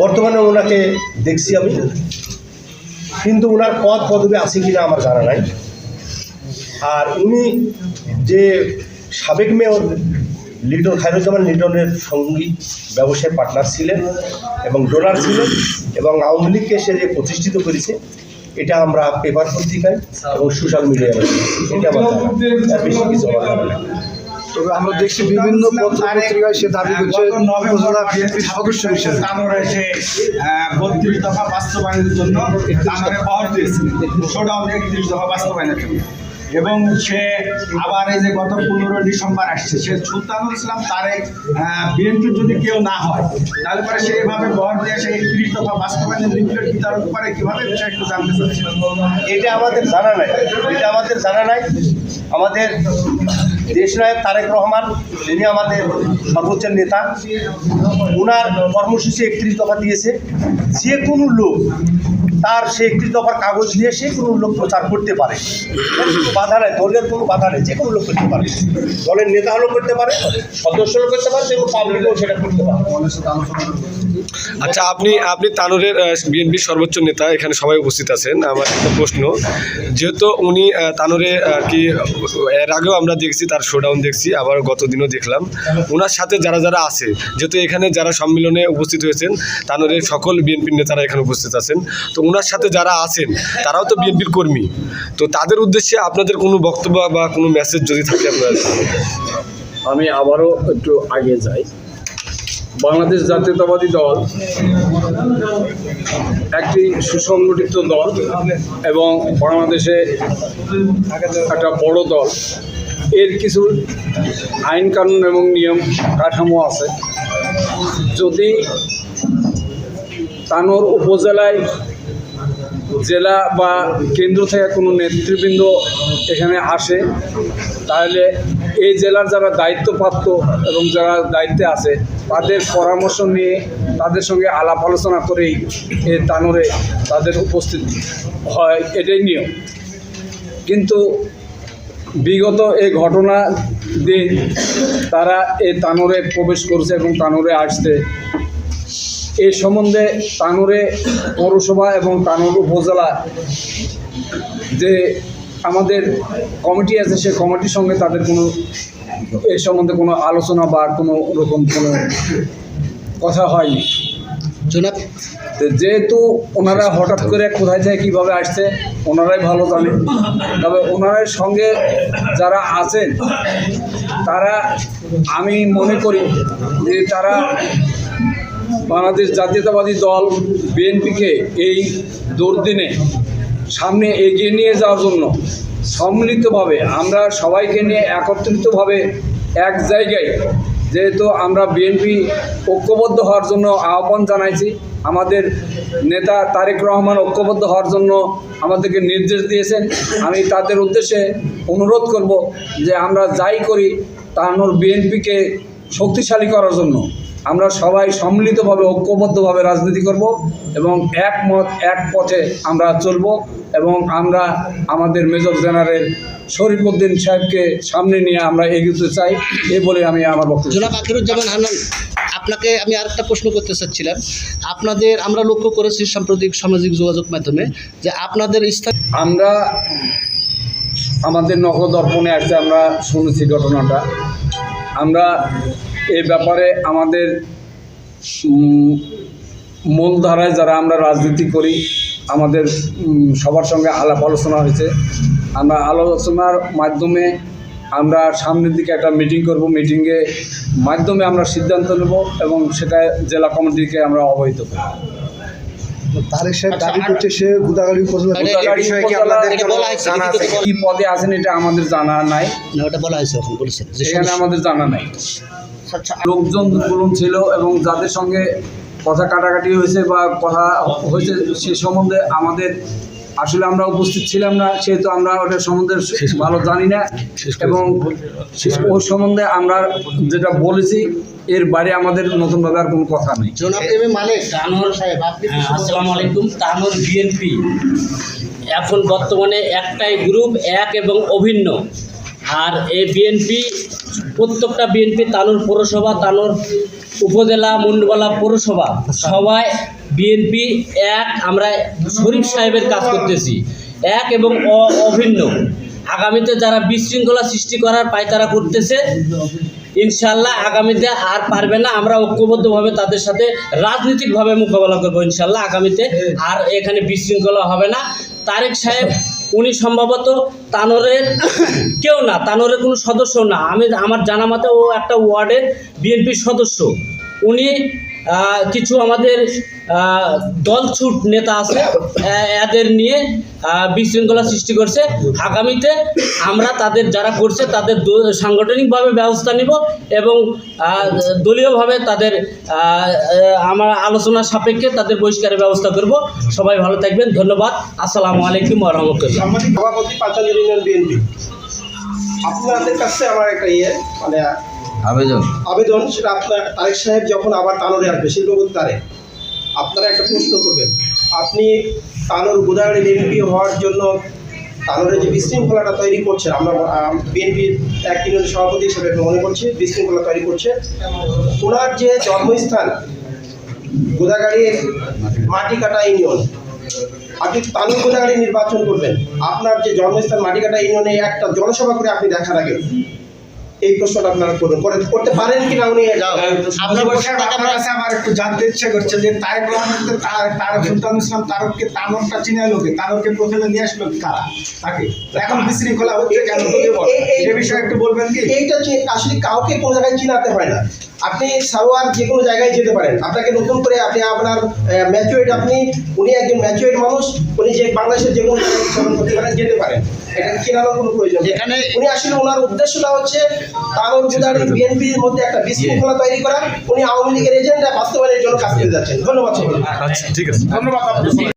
বর্তমানে ওনাকে দেখছি আমি। কিন্তু ওনার পদ পদবি আছে কিনা আমার জানা নাই। আর উনি যে সাবেক মেয়র লিটন, খায়রুজ্জামান লিটনের সঙ্গী, ব্যবসায় পার্টনার ছিলেন এবং ডোনার ছিলেন এবং আওয়ামী লীগকে সে যে প্রতিষ্ঠিত করেছে, এটা আমরা পেপার পত্রিকায় এবং সোশ্যাল মিডিয়ায় এটা আমার বেশি কিছু আমার। তবে আমরা দেখছি বিভিন্ন পত্র পত্রিকায় সে দাবি করছে। উপজেলা বিএনপির সদস্য হিসেবে তারপরে সে বত্রিশ দফা বাস্তবায়নের জন্য তারপরে পাওয়ার দিয়েছিলেন শোডাউন একত্রিশ দফা বাস্তবায়নের জন্য। এবং সে আবার এই যে গত পনেরো ডিসেম্বর আসছে সে সুলতানুল ইসলাম তারেক বিএনপি যদি কেউ না হয় তাহলে পরে সে এভাবে বহর দিয়ে সে একত্রিশ দফা বাস্তবায়নের লিফলেট বিতরণ করে কীভাবে বিষয় একটু জানতে চাচ্ছি? এটা আমাদের জানা নাই। এটা আমাদের জানা নাই। আমাদের দেশনায়ক তারেক রহমান, যিনি আমাদের সর্বোচ্চ নেতা ওনার কর্মসূচি একত্রিশ দফা দিয়েছে। যে কোনো লোক তার সে একত্রিশ দফার কাগজ নিয়ে সে কোনো লোক প্রচার করতে পারে। বাধা নেই, দলের কোনো বাধা নেই, যে কোনো লোক করতে পারে। দলের নেতা হলেও করতে পারে, সদস্য হলেও করতে পারে এবং পাবলিকও সেটা করতে পারে। আচ্ছা আপনি আপনি তানোরের বিএনপির সর্বোচ্চ নেতা, এখানে সবাই উপস্থিত আছেন। আমার একটা প্রশ্ন, যেহেতু উনি তানোরে আর কি, এর আগেও আমরা দেখছি, তার শোডাউন দেখছি, আবার গত দিনও দেখলাম। ওনার সাথে যারা যারা আছে, যেহেতু এখানে যারা সম্মেলনে উপস্থিত হয়েছেন, তানোরের সকল বিএনপির নেতারা এখানে উপস্থিত আছেন। তো ওনার সাথে যারা আছেন, তারাও তো বিএনপির কর্মী। তো তাদের উদ্দেশ্যে আপনাদের কোনো বক্তব্য বা কোনো মেসেজ যদি থাকে আপনারা আমি আবারও একটু আগে যাই। বাংলাদেশ জাতীয়তাবাদী দল একটি সুসংগঠিত দল এবং বাংলাদেশে একটা বড় দল। এর কিছু আইন কানুন এবং নিয়ম কাঠামো আছে। যদি তানোর উপজেলায় জেলা বা কেন্দ্র থেকে কোনো নেতৃবৃন্দ এখানে আসে, তাহলে এই জেলার যারা দায়িত্বপ্রাপ্ত এবং যারা দায়িত্বে আছে, তাদের পরামর্শ নিয়ে তাদের সঙ্গে আলাপ আলোচনা করেই এই তানোরে তাদের উপস্থিত হয়, এটাই নিয়ম। কিন্তু বিগত এই ঘটনা দিন তারা এই তানোরে প্রবেশ করছে এবং তানোরে আসছে। এই সম্বন্ধে তানুরে পৌরসভা এবং তানুর উপজেলা যে আমাদের কমিটি আছে সে কমিটির সঙ্গে তাদের কোনো এই সম্বন্ধে কোনো আলোচনা বা কোনো রকম কোনো কথা হয়নি। জনাব? যেহেতু ওনারা হঠাৎ করে কোথায় থেকে কীভাবে আসছে ওনারাই ভালো জানেন তবে ওনাদের সঙ্গে যারা আছেন তারা আমি মনে করি যে তারা বাংলাদেশ জাতীয়তাবাদী দল বিএনপিকে এই দুর্দিনে সামনে এগিয়ে নিয়ে যাওয়ার জন্য সম্মিলিতভাবে আমরা সবাইকে নিয়ে একত্রিতভাবে এক জায়গায় যেহেতু আমরা বিএনপি ঐক্যবদ্ধ হওয়ার জন্য আহ্বান জানাইছি, আমাদের নেতা তারেক রহমান ঐক্যবদ্ধ হওয়ার জন্য আমাদেরকে নির্দেশ দিয়েছেন। আমি তাদের উদ্দেশ্যে অনুরোধ করব যে আমরা যাই করি তানোর বিএনপিকে শক্তিশালী করার জন্য। আমরা সবাই সম্মিলিতভাবে ঐক্যবদ্ধভাবে রাজনীতি করব এবং একমত এক পথে আমরা চলব এবং আমরা আমাদের মেজর জেনারেল শরীফুদ্দিন সাহেবকে সামনে নিয়ে আমরা এগোতে চাই এ বলে আমি আমার বক্তব্য জনাব আখিরুজ্জামান হান্নান আপনাকে আমি আরেকটা প্রশ্ন করতে চাচ্ছিলাম। আপনাদের আমরা লক্ষ্য করেছি সাম্প্রতিক সামাজিক যোগাযোগ মাধ্যমে যে আপনাদের স্থান আমরা আমাদের নখদর্পণে আসছে আমরা শুনেছি ঘটনাটা। আমরা এই ব্যাপারে আমাদের মূলধারায় যারা আমরা রাজনীতি করি আমাদের সবার সঙ্গে আলাপ আলোচনা হয়েছে। আমরা আলোচনার মাধ্যমে আমরা সামনের দিকে একটা মিটিং করব। মিটিংয়ে মাধ্যমে আমরা সিদ্ধান্ত নেব এবং সেটা জেলা কমিটিকে আমরা অবহিত করব। তারেক সাহেব দাবি করছে সে গুদাগাড়ি উপজেলা কি পদে আছেন এটা আমাদের জানা নাই। না ওটা বলা হয়েছে এখন বলেছেন। এখানে আমাদের জানা নাই। লোকজন বলুন ছিল এবং যাদের সঙ্গে কথা কাটাকাটি হয়েছে বা কথা হয়েছে সে সম্বন্ধে আমাদের আসলে আমরা উপস্থিত ছিলাম না সেহেতু আমরা ওটার সম্বন্ধে ভালো জানি না। এবং ওর সম্বন্ধে আমরা যেটা বলেছি এর বাইরে আমাদের নতুনভাবে আর কোনো কথা নেই। জনাব এম এ মালিক। আনোয়ার সাহেব আপনি কি হ্যাঁ, আসসালামু আলাইকুম। তানোর বিএনপি। এখন বর্তমানে একটাই গ্রুপ এক এবং অভিন্ন। আর এই বিএনপি প্রত্যেকটা বিএনপি তানোর পৌরসভা তানোর উপজেলা মুন্ডবালা পৌরসভা, সবাই বিএনপি এক, আমরা শরীফ সাহেবের কাজ করতেছি। এক এবং অভিন্ন। আগামীতে যারা বিশৃঙ্খলা সৃষ্টি করার পায়তারা করতেছে ইনশাল্লাহ আগামীতে আর পারবে না। আমরা ঐক্যবদ্ধভাবে তাদের সাথে রাজনৈতিকভাবে মোকাবেলা করব ইনশাল্লাহ আগামীতে আর এখানে বিশৃঙ্খলা হবে না। তারেক সাহেব উনি সম্ভবত তানোরের কেউ না, তানোরের কোনো সদস্য না। আমি, আমার জানা মতে ও একটা ওয়ার্ডের বিএনপির সদস্য। উনি কিছু আমাদের দলছুট নেতা আছে এদের নিয়ে বিশৃঙ্খলা সৃষ্টি করছে। আগামীতে আমরা তাদের যারা করছে, তাদের সাংগঠনিকভাবে ব্যবস্থা নিব এবং দলীয়ভাবে তাদের আমরা আলোচনা সাপেক্ষে তাদের বহিষ্কারের ব্যবস্থা করব। সবাই ভালো থাকবেন, ধন্যবাদ। আসসালামু আলাইকুম রহমতুল্লাহ আপনাদের কাছে আমার একটা ইয়ে মানে আবেদন? আবেদন, সেটা আপনার তারেক সাহেব যখন আবার তানোরে আসবে, শিল্পপতি তারেক, আপনারা একটা প্রশ্ন করবেন। আপনি তানোর গোদাগাড়ি এমপি হওয়ার জন্য তানোরে যে বিশৃঙ্খলাটা তৈরি করছে, আমরা বিএনপির এক ইউনিয়ন সভাপতি হিসেবে মনে করছি, বিশৃঙ্খলা তৈরি করছে, ওনার যে জন্মস্থান গোদাগাড়ির মাটিকাটা ইউনিয়ন, আপনি তানুর গোদাগাড়ি নির্বাচন করবেন। আপনার যে জন্মস্থান মাটিকাটা ইউনিয়নে একটা জনসভা করে আপনি দেখার আগে এই প্রশ্নটা আপনারা করবেন করে- করতে পারেন কিনা উনি? আপনার আপনার কাছে আমার একটু জানতে ইচ্ছে করছে যে তারেক রহমানকে তার- তারক সুলতান ইসলাম তারককে তানকটা চিনে লোকে তারককে প্রথমে নিয়ে আসলো তারা তাকে। এখন বিশৃঙ্খলা হচ্ছে কেন? এই- বিষয়ে একটু বলবেন কি? এইটা হচ্ছে আসলে কাউকে কোনো জায়গায় চিনাতে হয় না। আপনি সারোয়ার যে কোনো জায়গায় যেতে পারেন। আপনাকে নতুন করে আপনি আপনার ম্যাচুয়েট আপনি উনি একজন ম্যাচুয়েট মানুষ উনি যে বাংলাদেশের যে কোনো জায়গায় করতে পারেন যেতে পারেন। এটা কোনো প্রয়োজন এখানে- উনি আসলে ওনার উদ্দেশ্যটা হচ্ছে জুদারি বিএনপির মধ্যে একটা বিশৃঙ্খলা তৈরি করা। উনি আওয়ামী লীগের এজেন্ডা বাস্তবায়নের জন্য কাজ করে যাচ্ছেন। ধন্যবাদ আচ্ছা ঠিক আছে। ধন্যবাদ